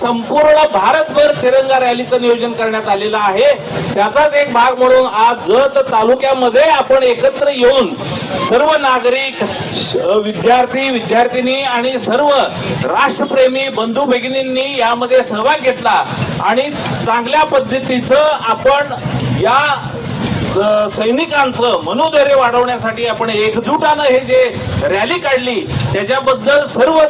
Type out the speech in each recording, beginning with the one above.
संपूर्ण भारतभर तिरंगा रॅलीचं नियोजन करण्यात आलेलं आहे. त्याचाच एक भाग म्हणून आज जत तालुक्यामध्ये आपण एकत्र येऊन सर्व नागरिक विद्यार्थी विद्यार्थिनी आणि सर्व राष्ट्रप्रेमी बंधू भगिनींनी यामध्ये सहभाग घेतला. आणि चांगल्या पद्धतीचं आपण या सैनिकांचं मनोधैर्य वाढवण्यासाठी आपण एकजुटानं हे जे रॅली काढली त्याच्याबद्दल सर्व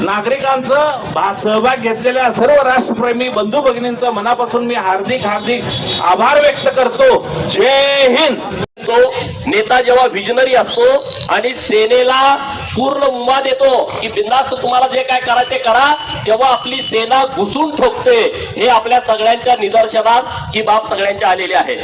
नागरिकांचं सहभाग घेतलेल्या सर्व राष्ट्रप्रेमी बंधू भगिनींचं मनापासून मी हार्दिक हार्दिक आभार व्यक्त करतो. जय हिंद! तो नेता जेव्हा विजनरी असतो आणि सेनेला पूर्ण उमा देतो की बिंदास्त तुम्हाला जे काय करायचे ते करा तेव्हा आपली सेना घुसून ठोकते. हे आपल्या सगळ्यांच्या निदर्शनास ही बाब सगळ्यांच्या आलेली आहे.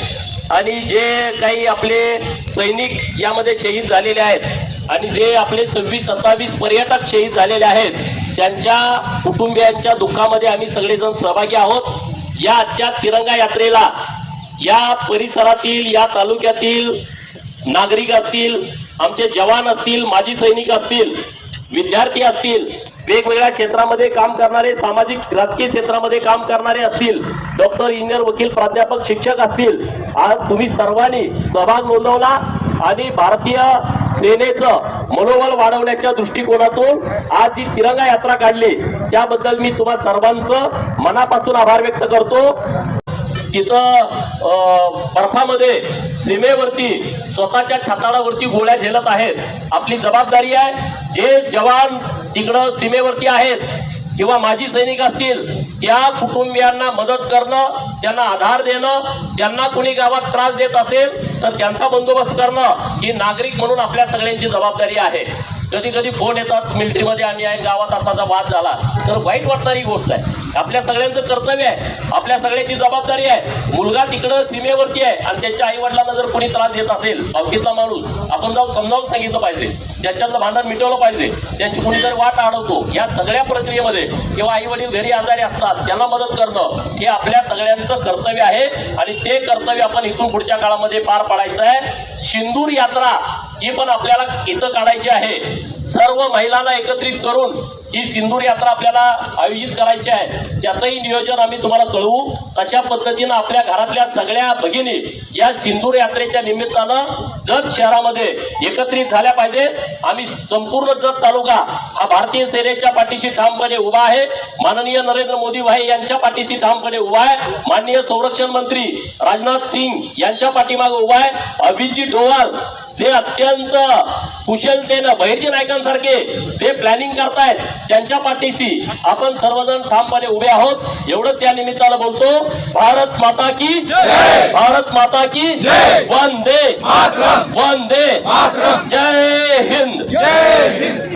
आणि जे काही आपले सैनिक यामध्ये शहीद झालेले आहेत आणि जे आपले सव्वीस सत्तावीस पर्यटक शहीद झालेले आहेत त्यांच्या कुटुंबियांच्या दुःखामध्ये आम्ही सगळेजण सहभागी आहोत. या आजच्या तिरंगा यात्रेला या परिसरातील या तालुक्यातील नागरिक असतील आमचे जवान असतील माजी सैनिक असतील विद्यार्थी असतील वेगवेगळ्या क्षेत्रामध्ये काम करणारे सामाजिक राजकीय क्षेत्रामध्ये काम करणारे असतील डॉक्टर इंजिनियर वकील प्राध्यापक शिक्षक असतील आज तुम्ही सर्वांनी सहभाग नोंदवला आणि भारतीय सेनेचं मनोबल वाढवण्याच्या दृष्टिकोनातून आज जी तिरंगा यात्रा काढली त्याबद्दल मी तुम्हा सर्वांचं मनापासून आभार व्यक्त करतो. तिथं बर्फामध्ये सीमेवरती स्वतःच्या छाताडावरती गोळ्या झेलत आहेत. आपली जबाबदारी आहे जे जवान तिकडं सीमेवरती आहेत किंवा माजी सैनिक असतील त्या कुटुंबियांना मदत करणं त्यांना आधार देणं त्यांना कुणी गावात त्रास देत असेल तर त्यांचा बंदोबस्त करणं ही नागरिक म्हणून आपल्या सगळ्यांची जबाबदारी आहे. कधी कधी फोन येतात मिलिटरीमध्ये आम्ही आहे गावात असाचा वाद झाला. तर वाईट वाटणारी गोष्ट आहे. आपल्या सगळ्यांचं कर्तव्य आहे. आपल्या सगळ्याची जबाबदारी आहे. मुलगा तिकडं सीमेवरती आहे आणि त्याच्या आई वडिलांना जर कोणी त्रास देत असेल अवकीतला माणूस आपण जाऊन समजावून सांगितलं पाहिजे. त्याच्यातलं भांडण मिटवलं पाहिजे त्यांची कोणीतरी वाट अडवतो या सगळ्या प्रक्रियेमध्ये किंवा आई वडील घरी आजारी असतात त्यांना मदत करणं हे आपल्या सगळ्यांचं कर्तव्य आहे आणि ते कर्तव्य आपण इथून पुढच्या काळामध्ये पार पाडायचं आहे. सिंदूर यात्रा ही पण आपल्याला इथं काढायची आहे. सर्व महिलांना एकत्रित करून ही सिंदूर यात्रा आपल्याला आयोजित करायची आहे. त्याचंही नियोजन आम्ही तुम्हाला कळवू. तशा पद्धतीनं आपल्या घरातल्या सगळ्या भगिनी या सिंदूर यात्रेच्या निमित्तानं जत शहरामध्ये एकत्रित झाल्या पाहिजेत आम्ही संपूर्ण जत तालुका हा भारतीय सेनेच्या पाठीशी ठामपणे उभा आहे. माननीय नरेंद्र मोदी भाई यांच्या पाठीशी ठामपणे उभा आहे. माननीय संरक्षण मंत्री राजनाथ सिंग यांच्या पाठीमागे उभा आहे. अभिजित डोवाल जे अत्यंत कुशलतेनं बहिर्जी नायकांसारखे जे प्लॅनिंग करतायत त्यांच्या पाठीशी आपण सर्वजण ठामपणे उभे आहोत. एवढंच या निमित्तानं बोलतो. भारत माता की भारत माता की वंदे! वंदे! जय! हिंद